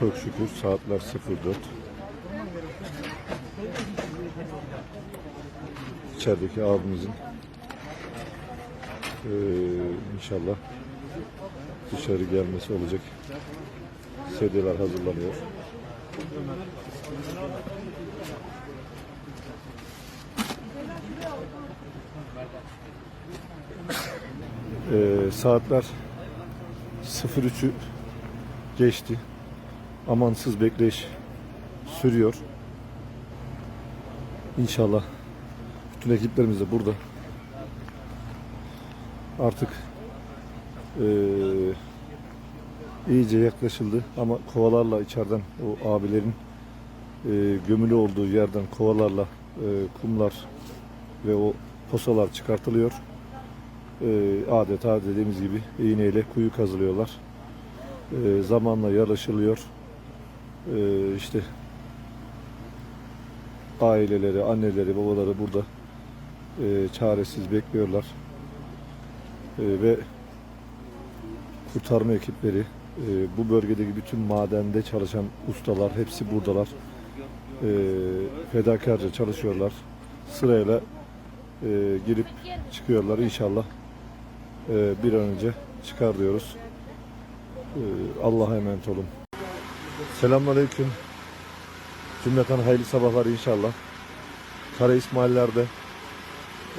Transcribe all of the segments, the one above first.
Çok şükür saatler 04. İçerideki abimizin eee, inşallah dışarı gelmesi olacak. Sedyeler hazırlanıyor. Eee, saatler 03'ü geçti. Amansız bekleyiş sürüyor. İnşallah bütün ekiplerimiz de burada. Artık eee, iyice yaklaşıldı ama kovalarla içeriden o abilerin eee, gömülü olduğu yerden kovalarla eee, kumlar ve o posalar çıkartılıyor. Eee, adeta dediğimiz gibi iğneyle kuyu kazılıyorlar. Eee, zamanla yarışılıyor. Eee işte aileleri, anneleri, babaları burada eee, çaresiz bekliyorlar. Eee, ve kurtarma ekipleri, eee, bu bölgedeki bütün madende çalışan ustalar hepsi buradalar. Fedakarca çalışıyorlar. Sırayla girip çıkıyorlar. İnşallah bir an önce çıkar diyoruz. Allah'a emanet olun. Selamünaleyküm. Cümleten hayırlı sabahlar inşallah. Kara İsmailler'de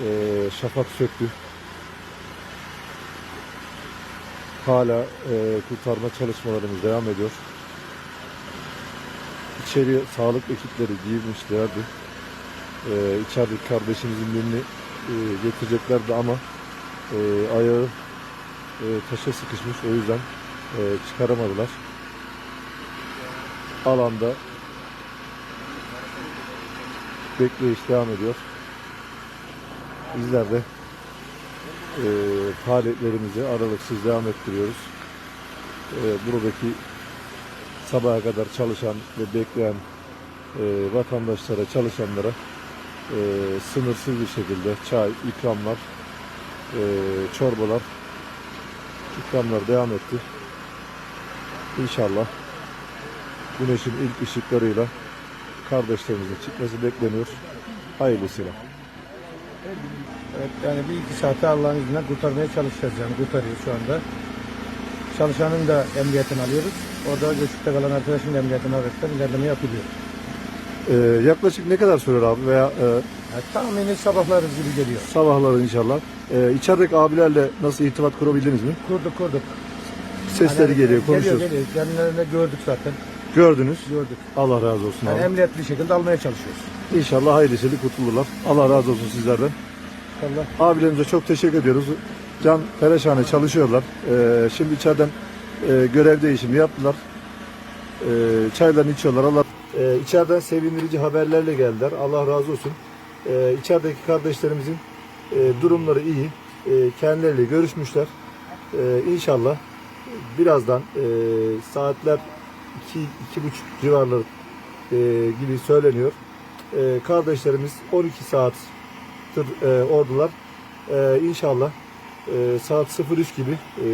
eee, şafak söktü. Hala eee, kurtarma çalışmalarımız devam ediyor. İçeri sağlık ekipleri girmişlerdi. Eee içerideki kardeşimizin birini eee, getireceklerdi ama eee, ayağı eee, taşa sıkışmış. O yüzden eee, çıkaramadılar. Alanda bekleyiş devam ediyor. Bizler de eee faaliyetlerimizi aralıksız devam ettiriyoruz. Eee, buradaki sabaha kadar çalışan ve bekleyen eee, vatandaşlara, çalışanlara eee, sınırsız bir şekilde çay, ikramlar, eee, çorbalar, ikramlar devam etti. İnşallah güneşin ilk ışıklarıyla kardeşlerimizin çıkması bekleniyor. Hayırlısıyla. Evet, yani bir iki saate Allah'ın izniyle kurtarmaya çalışacağız yani kurtarıyoruz şu anda. Çalışanın da emniyetini alıyoruz. Orada göçükte kalan arkadaşın da emniyetini alaraktan ilerleme yapılıyor. Ee, yaklaşık ne kadar sürer abi veya e, Yani tahmini sabahlarız gibi geliyor. sabahları inşallah. Ee, içerideki abilerle nasıl irtibat kurabildiniz mi? Kurduk kurduk. Sesleri Yani geliyor, Geliyor konuşuyoruz. geliyor. Kendilerini gördük zaten. Gördünüz. Gördük. Allah razı olsun Yani abi. emniyetli şekilde almaya çalışıyoruz. İnşallah hayırlısıyla kurtulurlar. Allah razı olsun sizlerden. Allah Abilerimize çok teşekkür ediyoruz. Can Pereşane çalışıyorlar. Ee, şimdi içeriden e, görev değişimi yaptılar. Ee, çaylarını içiyorlar. Allah ee, içeriden sevindirici haberlerle geldiler. Allah razı olsun. Ee, içerideki kardeşlerimizin e, durumları iyi. E, kendileriyle görüşmüşler. Ee, inşallah birazdan e, saatler iki, iki buçuk civarları e, gibi söyleniyor. E, kardeşlerimiz 12 saat e, ordular. E, inşallah e, saat 03 gibi e,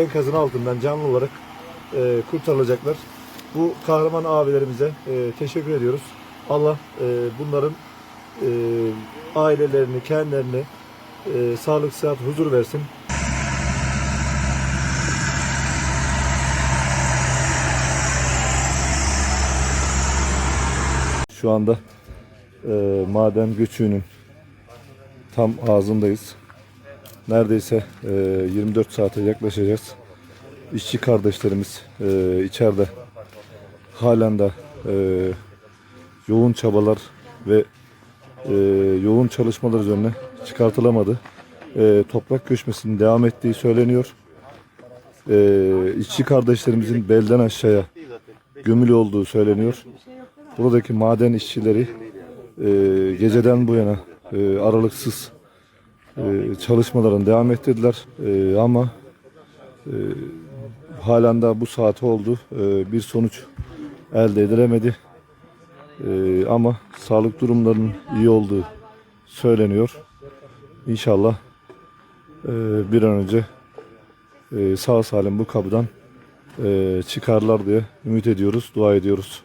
enkazın altından canlı olarak e, kurtarılacaklar. Bu kahraman abilerimize e, teşekkür ediyoruz. Allah e, bunların e, ailelerini, kendilerini e, sağlık, sıhhat, huzur versin. Şu anda e, maden göçüğünün tam ağzındayız. Neredeyse e, 24 saate yaklaşacağız. İşçi kardeşlerimiz e, içeride halen de e, yoğun çabalar ve e, yoğun çalışmalar üzerine çıkartılamadı. E, toprak göçmesinin devam ettiği söyleniyor. E, işçi kardeşlerimizin belden aşağıya gömülü olduğu söyleniyor. Buradaki maden işçileri e, geceden bu yana e, aralıksız e, çalışmalarını devam ettirdiler. E, ama e, halen daha bu saat oldu. E, bir sonuç elde edilemedi. E, ama sağlık durumlarının iyi olduğu söyleniyor. İnşallah e, bir an önce e, sağ salim bu kapıdan e, çıkarlar diye ümit ediyoruz, dua ediyoruz.